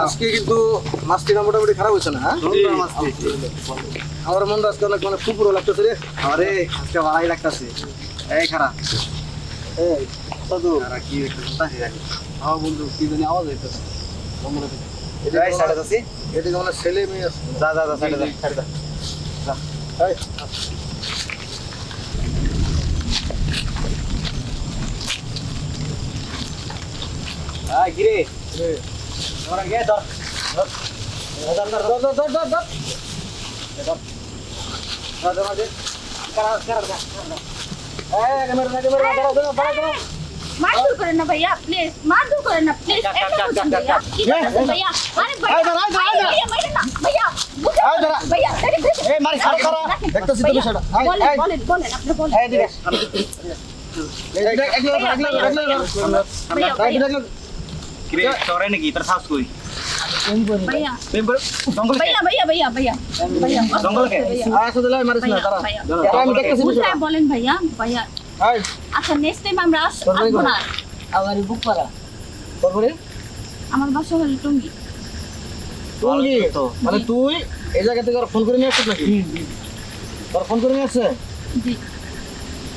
আজকে কিন্তু মাছটিটা মোটামুটি খারাপ হয়েছে না হ্যাঁ? আমার মনটা আজকে অনেক মানে লাগতেছে রে। আরে আজকে ভালোই লাগতাছে এই খারাপ এই সাধু কি করতাছি বন্ধু কি জানি আওয়াজ হইতেছে। এই সাইডে যাচ্ছি। এদিকে মানে ছেলে মেয়ে যা যা যা সাইডে যা সাইডে মারধর করেন না ভাইয়া প্লিজ মারধর করেন না প্লিজ এটা বুঝুন Kira sore nih kita harus kuy. Bayar. Bayar. Donggol. Bayar, bayar, bayar, bayar. Bayar. Donggol ke? Ah, sudah lah, mari sana tara. Tara minta ke sini. Saya bolen bayar, bayar. Hai. আচ্ছা next time আমরা আসব না আমার বুক করা তারপরে আমার বাসা হলো টঙ্গি টঙ্গি মানে তুই এই জায়গা থেকে ফোন করে নিয়ে আসছিস নাকি তোর ফোন করে নিয়ে আসছে জি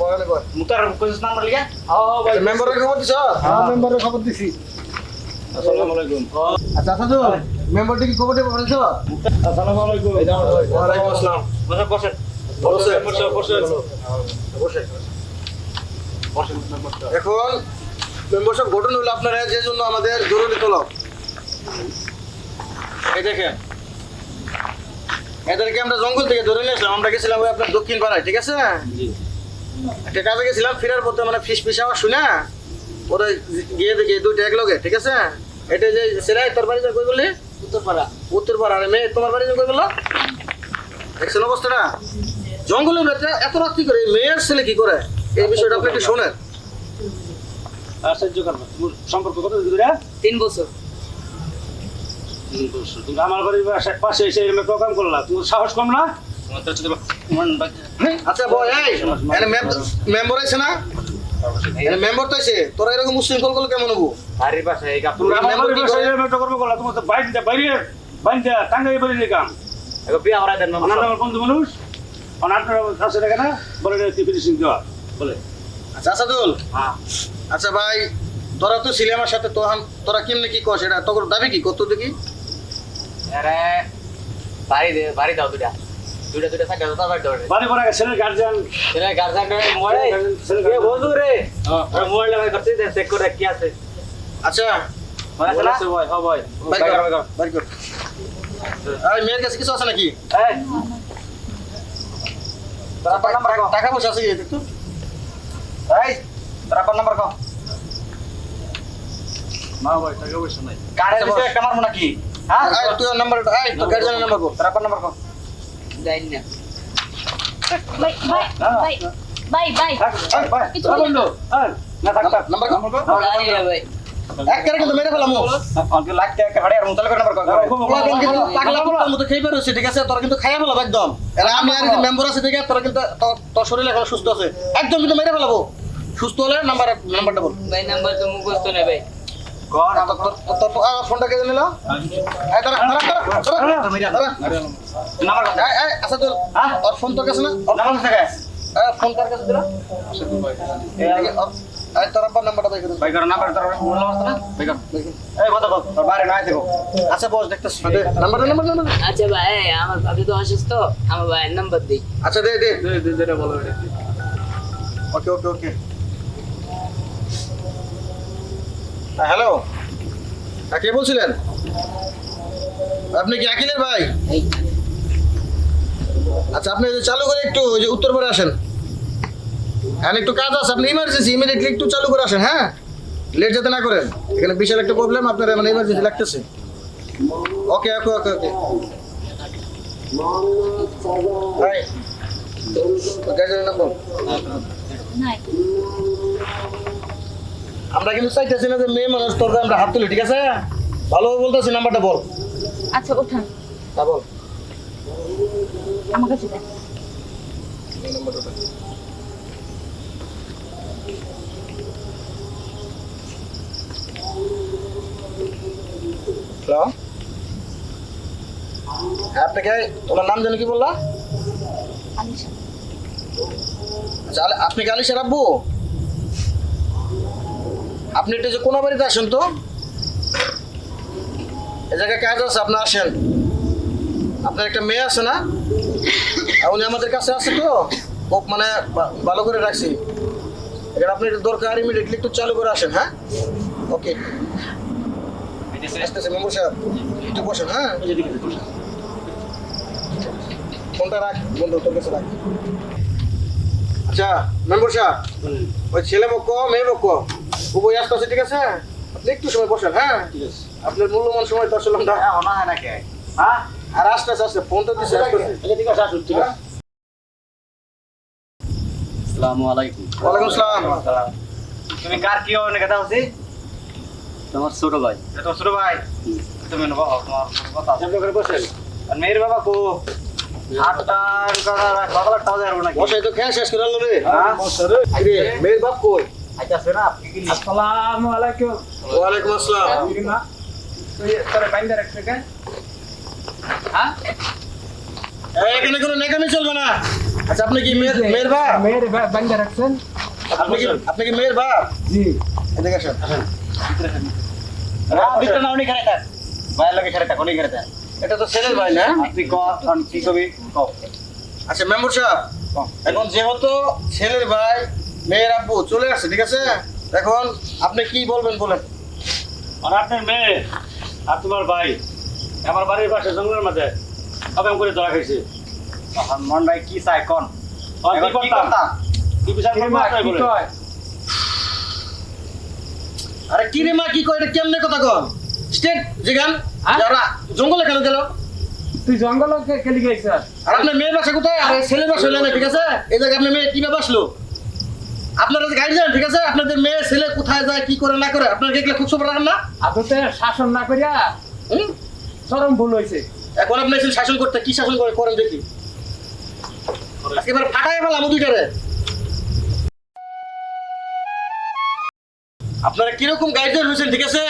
বয়ালে বয় মুক্তার কোচিস নাম্বার লিখা? মেম্বারের খবর দিছ? হ্যাঁ মেম্বারের খবর দিছি। আসসালামু আলাইকুম। আচ্ছা সাধু মেম্বারটি কি খবর দেবো বলেছ? আসসালামু আলাইকুম। ওয়ালাইকুম আসসালাম। বসে বসে বসে বসে বসে বসে এখন মেম্বারশিপ গঠন হলো আপনারা যে জন্য আমাদের জরুরি তলব। এই দেখেন। এদেরকে আমরা জঙ্গল থেকে ধরে নিয়ে আসলাম। আমরা গেছিলাম আপনার দক্ষিণ পাড়ায় ঠিক আছে? একটা কাজে গেছিলাম ফেরার পথে মানে ফিস ফিস আওয়াজ শুনে ওরা গিয়ে দেখি দুইটা এক লগে ঠিক আছে? এটা যে সেলাই তোর বাড়ি কই বললি? উত্তরপাড়া। উত্তর পাড়া আর মেয়ে তোমার বাড়ি কই বলল? দেখছেন অবস্থাটা? জঙ্গলের ভেতরে এত রাত্রি করে? মেয়ের ছেলে কি করে? এই বিষয়টা আপনি একটু শোনেন। আশ্চর্য করবে সম্পর্ক কত দূরে তিন বছর। তুমি আমার বাড়ির পাশে- এসে এরকম প্রোগ্রাম করলা তোমার সাহস কম না? আচ্ছা বয় এই মেম্বার আছে না? মেম্বার তো আছে। তোরা এরকম মুসলিম কল করলে কেমন হব? এই আমার member বাড়ির কি করে? এরকম করবে করলা তোমার তো বাইরে বাইরে বাইরে টাঙ্গাই বাড়ির কাম। এগো বিয়া হরাই দেন অনার আমার বন্ধু মানুষ অনার কাছে দেখে না বলে তুই ফিনিশিং দেওয়া বলে। আচ্ছা আসাদুল। হ্যাঁ। আচ্ছা ভাই তোরা তো ছিলি আমার সাথে তোহান তোরা কেমনে কি কস? এটা তোর দাবি কি? কত দেখি? আরে বাড়ি দে বাড়ি দাও দুটা সাইড বাড়ি বাড়ি ছেলের গার্জিয়ান ছেলে গার্জেন মোবাইল ছেলে এ বন্ধু রে। মোবাইল লাগাই করছিস চেক করে কি আছে। আচ্ছা। মনে আছে ভাই হ্যাঁ ভাই। বাই কর বাই কর। বাই কর। আর মেয়ের কাছে কিছু আছে নাকি? এই। তোর আব্বার নাম্বার কও টাকা পয়সা আছে কি? একটু এই তোর নাম্বার কও না ভাই টাকা পয়সা নাই। কারে দিছে একটা মারবো নাকি? হ্যাঁ? তুই নাম্বার এই তো গার্জিয়ানের নাম্বার কো? তোর আব্বার নাম্বার কও যাই না bye bye bye bye bye থাক এই ভাই কিছু এই বন্ধু এই না থাক থাক নাম্বার কো জানি না এক করে কিন্তু মেরে ফেলামু অঙ্কে লাখ টাকা হাড়ে আর মুতালে করে নাম্বার কিন্তু পাগলা মতো খেয়ে বেরোচ্ছে ঠিক আছে তোরা কিন্তু খাইয়া ফেলাবো একদম এরা আমি আর মেম্বার আছে দেখে তোরা কিন্তু তোর শরীর এখন সুস্থ আছে একদম কিন্তু মেরে ফেলাবো সুস্থ হলে নাম্বার নাম্বারটা বল ভাই নাম্বার তো মুখস্থ নেই ভাই ফোনটা কে নিল? আচ্ছা তোর ওর ফোন তোর কাছে না? ফোন কার কাছে দিল? তোর আব্বার নাম্বারটা ভাই করো নাম্বার তোর মোবাইল নাম্বার না? ভাই করো এই কথা বল তোর বাইরে নাই দেখো। আচ্ছা বস দেখতেছি। দে নাম্বার নাম্বার নাম্বার আচ্ছা ভাই আমার ভাবি তো অসুস্থ আমার ভাইয়ের নাম্বার দিই আচ্ছা দে দে। বলো ওকে ওকে ওকে। হ্যালো হ্যাঁ কে বলছিলেন? আপনি কি আকিলের ভাই? আচ্ছা আপনি চালু করে একটু ওই যে উত্তর করে আসেন। হ্যাঁ একটু কাজ আছে আপনি ইমার্জেন্সি ইমিডিয়েটলি একটু চালু করে আসেন হ্যাঁ? লেট যাতে না করেন। এখানে বিশাল একটা প্রবলেম আপনার মানে ইমার্জেন্সি লাগতেছে। ওকে ওকে ওকে ওকে ভাই গাড়ির নাম্বার আমরা কিন্তু চাইতেছি না যে মেয়ে মানুষ তোর আমরা হাত তুলি ঠিক আছে? ভালোভাবে বলতেছি নাম্বারটা বল। আচ্ছা ওঠান। হ্যাঁ বল। আমার কাছে দেন হ্যালো? হ্যাঁ আপনাকে ওনার নাম জানি কি বললা? আচ্ছা আপনি কি আলিশার আব্বু? আপনি একটু যে কোনো বাড়িতে আসেন তো? এ জায়গায় কাজ আছে আপনি আসেন। আপনার একটা মেয়ে আছে না? উনি আমাদের কাছে আছে তো? খুব মানে ভালো করে রাখছি। এখানে আপনি একটু দরকার ইমিডিয়েটলি একটু চালু করে আসেন হ্যাঁ? ওকে আসতেছে মেম্বর সাহেব। একটু বসেন হ্যাঁ? ফোনটা রাখ বন্ধু তোর কাছে রাখ। আচ্ছা মেম্বর সাহেব। ওই ছেলে পক্ষ মেয়ে পক্ষ উভয় আসতেছে ঠিক আছে? আপনি একটু সময় বসেন হ্যাঁ? ঠিক আছে। আপনার মূল্যবান সময় তো আসলে আমরা হ্যাঁ না নাকি? হ্যাঁ? আর আসতে আসতে ফোন তো দিচ্ছে ঠিক আছে আসুন ঠিক আছে। আসসালামু আলাইকুম। ওয়ালাইকুম আসসালাম তুমি কার কি হবে কথা হচ্ছে তোমার ছোট ভাই। এটা ছোট ভাই? তুমি তোমার কথা আছে বসেন। আর মেয়ের বাবা কো? আটটার কথা লাগতে হবে আর নাকি? তো খেয়ে শেষ করে রে। হ্যাঁ? মেয়ের বাপ কই? আচ্ছা আছে না আসসালামু আলাইকুম। ওয়ালাইকুম আসসালাম। মা? তুই তোরে বাইন্দা রাখছে কেন হ্যাঁ? এই, এখানে কোনো নেকামি চলবে না। আচ্ছা আপনি কি মেয়ের মেয়ের বাপ? মেয়ের বাইন্দা রাখছেন? আপনি কি আপনি কি মেয়ের বাপ? জি। এদিকে আসেন। ভিতরে না উনি খেলে থাক। ভাইয়ের লোকে খেলে থাক উনি খেলে থাক। এটা তো ছেলের ভাই না? আপনি ক কবি? আচ্ছা মেম্বার সাহেব এখন যেহেতু ছেলের ভাই মেয়ের আব্বু চলে আসছে ঠিক আছে? এখন আপনি কি বলবেন বলেন? আর আপনার মেয়ে আর তোমার ভাই আমার বাড়ির পাশে জঙ্গলের মাঝে অকাম করে ধরা খাইছে। মন ভাই কি চাই কোন? আর কি রে মা কি কয়? এটা কেমনে কথা কন স্টেট জিগান হ্যাঁ? জঙ্গলে কেন গেল? তুই জঙ্গল খেলি গেছিস আর আপনার মেয়ের বাসা কোথায়? আর ছেলের বাসা হইলে না ঠিক আছে? এই জায়গায় আপনার মেয়ে কীভাবে আসলো? আপনারা গাইড যান ঠিক আছে? আপনাদের মেয়ে ছেলে কোথায় যায় কি করে না করে আপনারা দেখলে খুব খবর রাখেন না? আদতে শাসন না করিয়া হুম? চরম ভুল হয়েছে এখন আপনি এসে শাসন করতে কি শাসন করে করেন দেখি। এবার ফাটাই ফেলাম দুইটারে। আপনারা কীরকম গাইডেন হয়েছেন ঠিক আছে?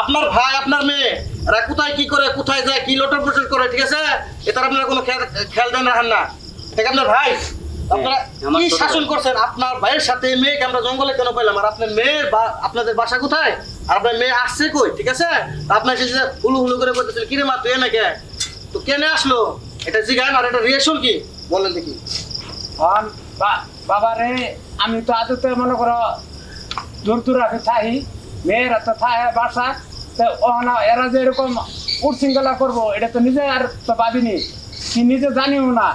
আপনার ভাই আপনার মেয়ে এরা কোথায় কি করে কোথায় যায় কি লটর পটর করে ঠিক আছে? এটার আপনারা কোনো খেয়াল খেয়াল দেন রাখেন না। ঠিক আপনার ভাই? আপনারা কি শাসন করছেন? আপনার ভাইয়ের সাথে মেয়েকে আমরা জঙ্গলে কেন পেলাম আর আপনার মেয়ের বা আপনাদের বাসা কোথায়? আর আপনার মেয়ে আসছে কই? ঠিক আছে? আপনার এসে যে হুলু হুলু করে বলতেছিল কিরে মা তুই নাকি তো কেন আসলো? এটা জিগান আর এটা রিয়েকশন কি? বলেন দেখি। বাবা রে আমি তো আদতে মনে করো দূর দূর রাখে থাই মেয়েরা তো থায় বাসা তো ওনা এরা যে এরকম উৎশৃঙ্খলা করব এটা তো নিজে আর তো ভাবিনি। কি নিজে জানিও না।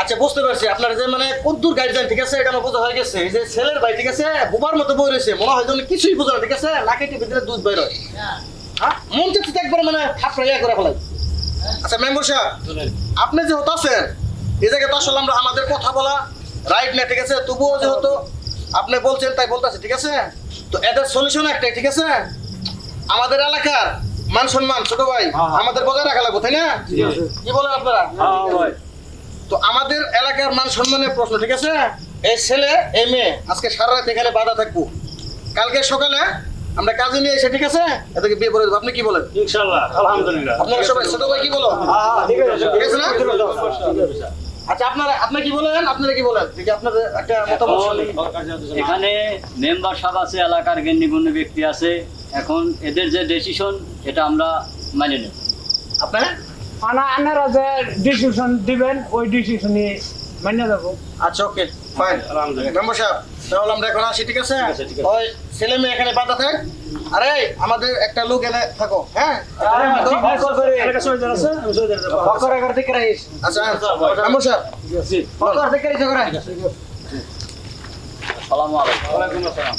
আচ্ছা বুঝতে পারছি। আপনার যে মানে কদ্দুর গাইড দেন ঠিক আছে? এটা আমার বোঝা হয়ে গেছে। এই যে ছেলের ভাই ঠিক আছে? বোবার মতো বই রয়েছে। মনে হয় যেন কিছুই বোঝা ঠিক আছে? নাকে ভিতরে দুধ বের হয়। হ্যাঁ। মন চাচ্ছে তো একবার মানে থাপড়া ইয়া করে ফেলাই। আচ্ছা মেম্বর সাহেব আপনি যে হতো আছেন এই জায়গায় তো আসলে আমরা আমাদের কথা বলা রাইট না ঠিক আছে? তবুও যেহেতু আপনি বলছেন তাই বলতেছি ঠিক আছে? তো এদের সলিউশন একটাই ঠিক আছে? আমাদের এলাকার মান সম্মান ছোট ভাই আমাদের বজায় রাখা লাগবে তাই না? কি বলেন আপনারা? হ্যাঁ ভাই। তো আমাদের এলাকার মান সম্মানের প্রশ্ন ঠিক আছে? এই ছেলে এই মেয়ে আজকে সারা রাত এখানে বাধা থাকব। কালকে সকালে আমরা কাজে নিয়ে এসে ঠিক আছে? এদেরকে বিয়ে করে দেবো। আপনি কি বলেন? ইনশাল্লাহ আলহামদুলিল্লাহ। আপনারা সবাই ছোট ভাই কি বলো? হ্যাঁ, ঠিক আছে না? আচ্ছা আপনারা আপনি কি বলেন? আপনারা কি বলেন? দেখি আপনাদের একটা মতামত এখানে মেম্বার সাহেব আছে এলাকার জ্ঞানীগুণ্য ব্যক্তি আছে। এখন এদের যে ডিসিশন এটা আমরা মানে নেব। আপনার? আনারা যে ডিসিশন দিবেন ওই ডিসিশনই মান্য দেবো। আচ্ছা ওকে ফাইন। মেম্বার সাহেব তাহলে আমরা এখন আসি ঠিক আছে? ঠিক আছে, ওই ছেলে মেয়ে এখানে বাধা থাক। আরে আমাদের একটা লোক এনে থাকো হ্যাঁ? আচ্ছা মেম্বার সাহেব সালামু আলাইকুম। ওয়ালাইকুম আসসালাম।